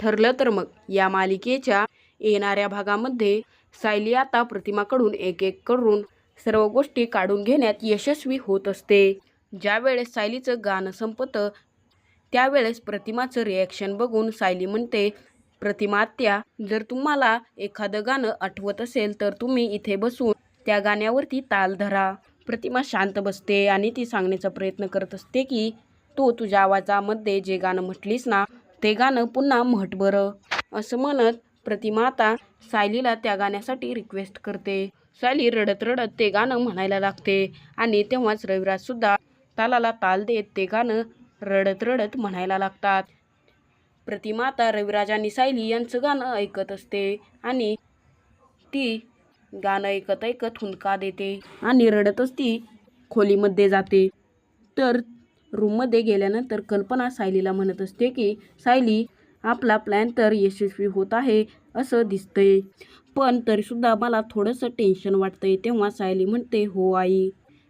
ठरलं तर मग. या मालिकेच्या येणाऱ्या भागामध्ये सायली आता प्रतिमाकडून एक एक करून सर्व गोष्टी काढून घेण्यात यशस्वी होत असते. ज्यावेळेस सायलीचं गाणं संपतं त्यावेळेस प्रतिमाचं रिॲक्शन बघून सायली म्हणते प्रतिमा आत्या जर तुम्हाला एखादं गाणं आठवत असेल तर तुम्ही इथे बसून त्या गाण्यावरती ताल धरा प्रतिमा शांत बसते आणि ती सांगण्याचा प्रयत्न करत असते की तू तुझ्या आवाजामध्ये जे गाणं म्हटलीस ना ते गाणं पुन्हा म्हट बरं. असं म्हणत प्रतिमाता सायलीला त्या गाण्यासाठी रिक्वेस्ट करते. सायली रडत रडत ते गाणं म्हणायला लागते आणि तेव्हाच रविराज सुद्धा तालाला ताल देत ते गाणं रडत रडत म्हणायला लागतात. प्रतिमाता रविराज आणि सायली यांचं गाणं ऐकत असते आणि ती गाणं ऐकत ऐकत हुंदका देते आणि रडतच ती खोलीमध्ये जाते. तर रूममध्ये गेल्यानंतर कल्पना सायलीला म्हणत असते की सायली आपला प्लॅन तर यशस्वी होत आहे असं दिसतंय. पण तरीसुद्धा मला थोडंसं टेन्शन वाटतंय तेव्हा सायली म्हणते हो आई.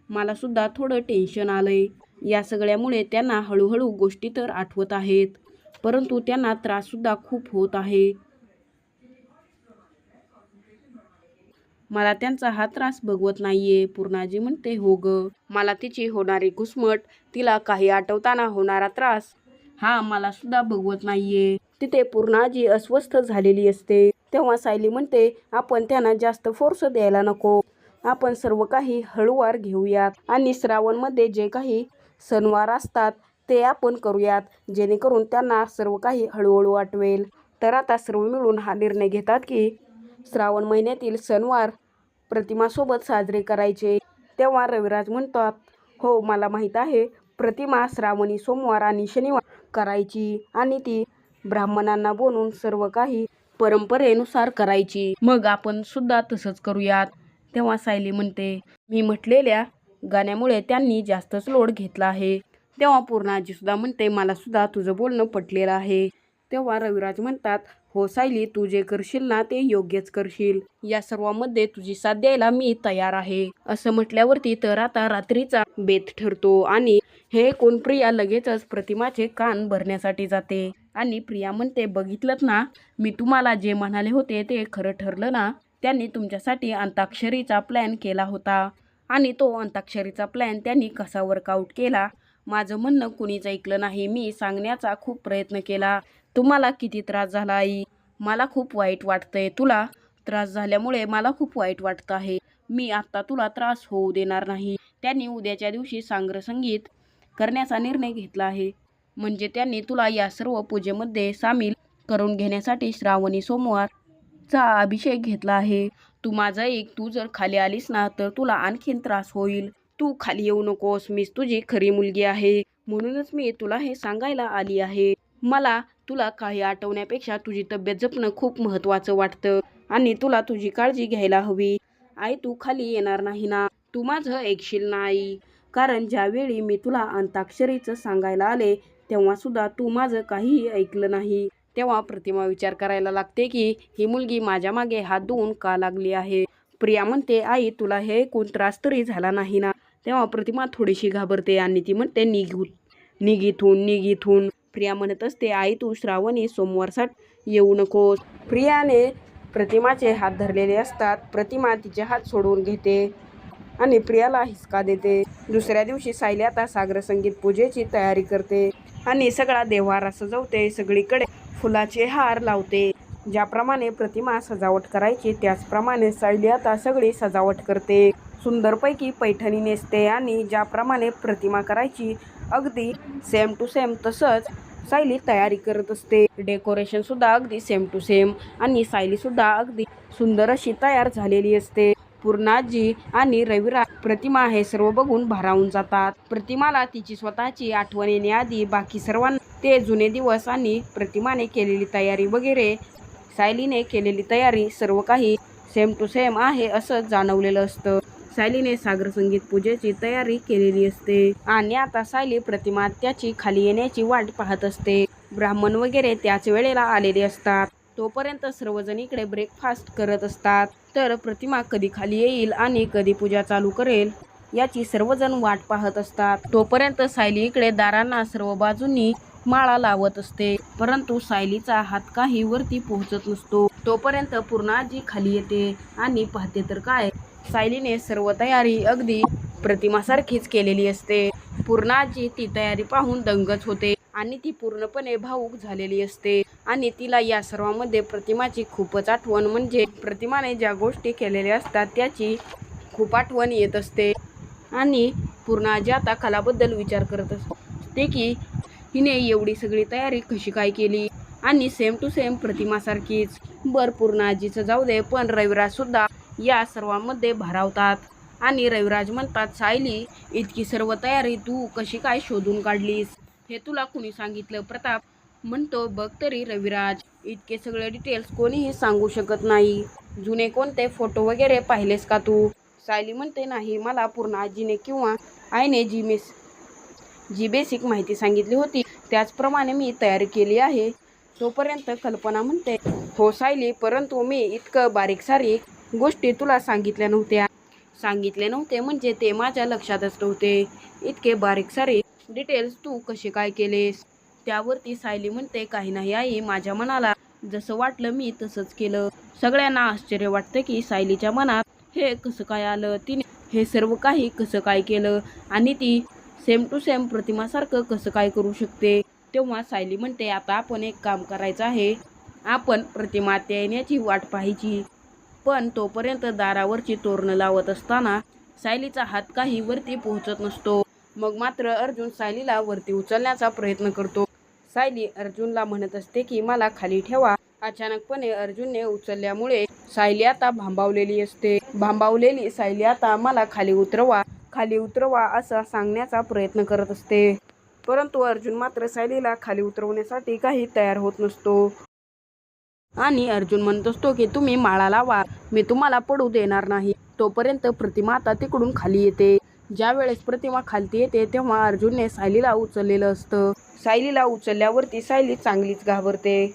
मलासुद्धा थोडं टेन्शन आलंय. या सगळ्यामुळे त्यांना हळूहळू गोष्टी तर आठवत आहेत. परंतु त्यांना त्राससुद्धा खूप होत आहे. मला त्यांचा हा त्रास बघवत नाहीये पूर्णाजी म्हणते हो ग. मला तिची होणारी घुसमट तिला काही आठवताना होणारा त्रास हा मला सुद्धा बघवत नाहीये. तिथे पूर्णाजी अस्वस्थ झालेली असते. तेव्हा सायली म्हणते आपण त्यांना जास्त फोर्स द्यायला नको. आपण सर्व काही हळूवार घेऊयात आणि श्रावणमध्ये जे काही सणवार असतात ते आपण करूयात. जेणेकरून त्यांना सर्व काही हळूहळू आठवेल तर आता सर्व मिळून हा निर्णय घेतात की श्रावण महिन्यातील सणवार प्रतिमासोबत साजरे करायचे. तेव्हा रविराज म्हणतात हो मला माहीत आहे प्रतिमा श्रावणी सोमवार आणि शनिवार करायची आणि ती ब्राह्मणांना बोलून सर्व काही परंपरेनुसार करायची. मग आपण सुद्धा तसंच करूयात. तेव्हा सायली म्हणते मी म्हटलेल्या गाण्यामुळे त्यांनी जास्तच लोड घेतला आहे. तेव्हा पूर्णाजी सुद्धा म्हणते मला सुद्धा तुझं बोलणं पटलेलं आहे. तेव्हा रविराज म्हणतात हो सायली तू जे करशील ना ते योग्यच करशील. या सर्वांमध्ये तुझी साथ द्यायला मी तयार आहे. असं म्हटल्यावरती तर आता रात्रीचा बेत ठरतो आणि हे कोण प्रिया लगेचच प्रतिमाचे कान भरण्यासाठी जाते. आणि प्रिया म्हणते बघितलं ना मी तुम्हाला जे म्हणाले होते ते खरं ठरलं ना त्यांनी तुमच्यासाठी अंताक्षरीचा प्लॅन केला होता. आणि तो अंताक्षरीचा प्लॅन त्यांनी कसा वर्कआउट केला? माझं म्हणणं कुणीच ऐकलं नाही. मी सांगण्याचा खूप प्रयत्न केला. तुम्हाला किती त्रास झाला आई? मला खूप वाईट वाटतंय. तुला त्रास झाल्यामुळे मला खूप वाईट वाटतं आहे. मी आत्ता तुला त्रास होऊ देणार नाही. त्यांनी उद्याच्या दिवशी सांग्र संगीत करण्याचा निर्णय घेतला आहे. म्हणजे त्यांनी तुला या सर्व पूजेमध्ये सामील करून घेण्यासाठी श्रावणी सोमवारचा अभिषेक घेतला आहे. तू माझा एक तू जर खाली आलीस ना तर तुला आणखीन त्रास होईल. तू खाली येऊ नकोस. मीच तुझी खरी मुलगी आहे. म्हणूनच मी तुला हे सांगायला आली आहे. मला तुला काही आठवण्यापेक्षा तुझी तब्येत जपणं खूप महत्त्वाचं वाटतं आणि तुला तुझी काळजी घ्यायला हवी. आई तू खाली येणार नाही ना? तू माझं ऐकशील नाही कारण ज्यावेळी मी तुला अंताक्षरीचं सांगायला आले तेव्हा सुद्धा तू माझं काहीही ऐकलं नाही. तेव्हा प्रतिमा विचार करायला लागते की ही मुलगी माझ्या मागे हात धुवून का लागली आहे? प्रिया म्हणते आई तुला हे ऐकून त्रास तरी झाला नाही ना? तेव्हा प्रतिमा थोडीशी घाबरते आणि ती म्हणते निघू निघिथून निघिथून प्रिया म्हणत असते आई तू श्रावणी सोमवारसाठ येऊ नकोस. प्रियाने प्रतिमाचे हात धरलेले असतात. प्रतिमा तिचे हात सोडवून घेते आणि प्रियाला हिसका देते. दुसऱ्या दिवशी सायली आता सागर संगीत पूजेची तयारी करते आणि सगळा देव्हारा सजवते. सगळीकडे फुलाचे हार लावते. ज्याप्रमाणे प्रतिमा सजावट करायची त्याचप्रमाणे सायली आता सगळी सजावट करते. सुंदरपैकी पैठणी नेसते आणि ज्याप्रमाणे प्रतिमा करायची अगदी सेम टू सेम तसंच सायली तयारी करत असते. डेकोरेशन सुद्धा अगदी सेम टू सेम आणि सायली सुद्धा अगदी सुंदर अशी तयार झालेली असते. पूर्णाजी आणि रविराज प्रतिमा हे सर्व बघून भारावून जातात. प्रतिमाला तिची स्वतःची आठवण येण्याआधी बाकी सर्वांना ते जुने दिवस आणि प्रतिमाने केलेली तयारी वगैरे सायलीने केलेली तयारी सर्व काही सेम टू सेम आहे असं जाणवलेलं असतं. सायलीने सागर संगीत पूजेची तयारी केलेली असते. आणि आता सायली प्रतिमा त्याची खाली येण्याची वाट पाहत असते. ब्राह्मण वगैरे त्याच वेळेला आलेले असतात. तोपर्यंत सर्वजण इकडे ब्रेकफास्ट करत असतात. तर प्रतिमा कधी खाली येईल आणि कधी पूजा चालू करेल याची सर्वजण वाट पाहत असतात. तोपर्यंत सायली इकडे दारांना सर्व बाजूंनी माळा लावत असते. परंतु सायलीचा हात काही वरती पोहोचत नसतो. तोपर्यंत पूर्ण आजी खाली येते आणि पाहते तर काय सायलीने सर्व तयारी अगदी प्रतिमासारखीच केलेली असते. पूर्णाची ती तयारी पाहून दंगच होते आणि ती पूर्णपणे भावूक झालेली असते. आणि तिला या सर्वांमध्ये प्रतिमाची खूपच आठवण म्हणजे प्रतिमाने ज्या गोष्टी केलेल्या असतात त्याची खूप आठवण येत असते. आणि पूर्णाजी आता कलाबद्दल विचार करत असते की हिने एवढी सगळी तयारी कशी काय केली? आणि सेम टू सेम प्रतिमासारखीच. बर पूर्णाजीचं जाऊ दे पण रविराज सुद्धा या सर्वांमध्ये भारावतात. आणि रविराज म्हणतात सायली इतकी सर्व तयारी तू कशी काय शोधून काढलीस? हे तुला कुणी सांगितलं? प्रताप म्हणतो बघ तरी रविराज इतके सगळे डिटेल्स कोणीही सांगू शकत नाही. जुने कोणते फोटो वगैरे पाहिलेस का तू? सायली म्हणते नाही मला पूर्ण आजीने किंवा आईने जी मेस जी बेसिक माहिती सांगितली होती त्याचप्रमाणे मी तयारी केली आहे. तोपर्यंत कल्पना म्हणते हो सायली परंतु मी इतकं बारीक सारीक गोष्टी तुला सांगितल्या नव्हत्या. सांगितले नव्हते म्हणजे ते माझ्या लक्षातच नव्हते. इतके बारीक सारे डिटेल्स तू कसे काय केलेस? त्यावरती सायली म्हणते काही नाही आई माझ्या मनाला जसं वाटलं मी तसंच केलं. सगळ्यांना आश्चर्य वाटतं की सायलीच्या मनात हे कसं काय आलं? तिने हे सर्व काही कसं काय केलं? आणि ती सेम टू सेम प्रतिमासारखं कसं काय करू शकते? तेव्हा सायली म्हणते आता आपण एक काम करायचं आहे. आपण प्रतिमा त्या येण्याची वाट पाहायची. पण तोपर्यंत दारावरची तोरणं लावत असताना सायलीचा हात काही वरती पोहोचत नसतो. मग मात्र अर्जुन सायलीला वरती उचलण्याचा प्रयत्न करतो. सायली अर्जुनला म्हणत असते की मला खाली ठेवा. अचानकपणे अर्जुनने उचलल्यामुळे सायली आता भांबावलेली असते. भांबावलेली सायली आता मला खाली उतरवा खाली उतरवा असं सांगण्याचा प्रयत्न करत असते. परंतु अर्जुन मात्र सायलीला खाली उतरवण्यासाठी काही तयार होत नसतो. आणि अर्जुन म्हणत असतो की तुम्ही माळा लावा मी तुम्हाला पडू देणार नाही. तोपर्यंत प्रतिमा आता तिकडून खाली येते. ज्या वेळेस प्रतिमा खालती येते तेव्हा अर्जुनने सायलीला उचललेलं असतं. सायलीला उचलल्यावरती सायली चांगलीच घाबरते.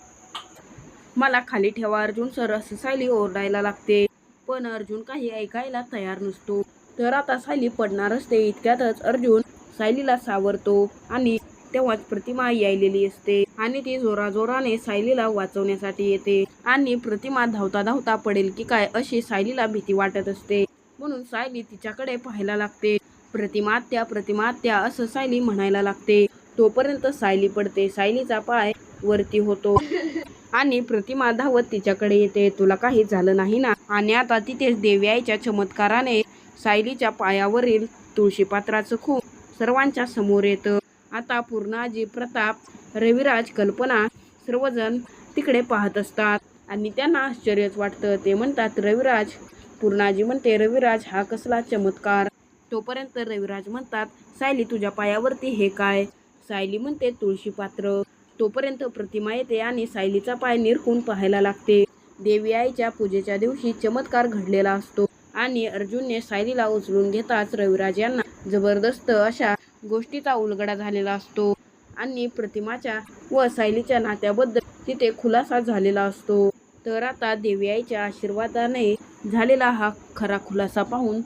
मला खाली ठेवा अर्जुन सर असं सायली ओरडायला लागते. पण अर्जुन काही ऐकायला तयार नसतो. तर आता सायली पडणार असते. इतक्यातच अर्जुन सायलीला सावरतो आणि तेव्हाच प्रतिमा यायलेली असते आणि ती जोराजोराने सायलीला वाचवण्यासाठी येते. आणि प्रतिमा धावता धावता पडेल की काय अशी सायलीला भीती वाटत असते. म्हणून सायली तिच्याकडे पाहायला लागते. प्रतिमात्या प्रतिमात्या असं सायली म्हणायला लागते. तोपर्यंत सायली पडते. सायलीचा पाय वरती होतो. आणि प्रतिमा धावत तिच्याकडे येते. तुला काही झालं नाही ना? आणि आता तिथेच देवी चमत्काराने सायलीच्या पायावरील तुळशीपात्राचं खूप सर्वांच्या समोर येतं. आता पूर्णाजी प्रताप रविराज कल्पना सर्वजण तिकडे पाहत असतात. आणि त्यांना आश्चर्यच वाटतं. ते म्हणतात रविराज पूर्णाजी म्हणते रविराज हा कसला चमत्कार. तोपर्यंत रविराज म्हणतात सायली तुझ्या पायावरती हे काय? सायली म्हणते तुळशी पात्र. तोपर्यंत प्रतिमा येते आणि सायलीचा पाय निरखून पाहायला लागते. देवी आईच्या पूजेच्या दिवशी चमत्कार घडलेला असतो. आणि अर्जुनने सायलीला उचलून घेताच रविराज यांना जबरदस्त अशा गोष्टीचा उलगडा झालेला असतो आणि प्रतिमाच्या व सायलीच्या नात्याबद्दल तिथे खुलासा झालेला असतो. तर आता देवी आईच्या आशीर्वादाने झालेला हा खरा खुलासा पाहून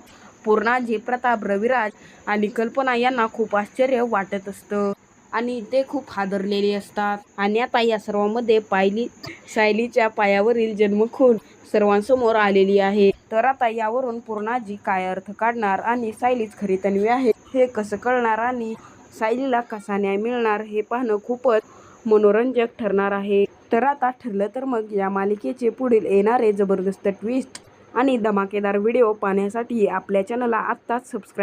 पूर्णाजी प्रताप रविराज आणि कल्पना यांना खूप आश्चर्य वाटत असतं आणि ते खूप हादरलेले असतात. आणि आता या सर्वांमध्ये पायली सायलीच्या पायावरील जन्मखून सर्वांसमोर आलेली आहे. तर आता यावरून पूर्णाजी काय अर्थ काढणार आणि सायलीच खरी तन्वी आहे? हे कसं कळणार आणि सायलीला कसा न्याय मिळणार हे पाहणं खूपच मनोरंजक ठरणार आहे. तर आता ठरलं तर मग या मालिकेचे पुढील येणारे जबरदस्त ट्विस्ट आणि धमाकेदार व्हिडिओ पाहण्यासाठी आपल्या चॅनलला आत्ताच सबस्क्राईब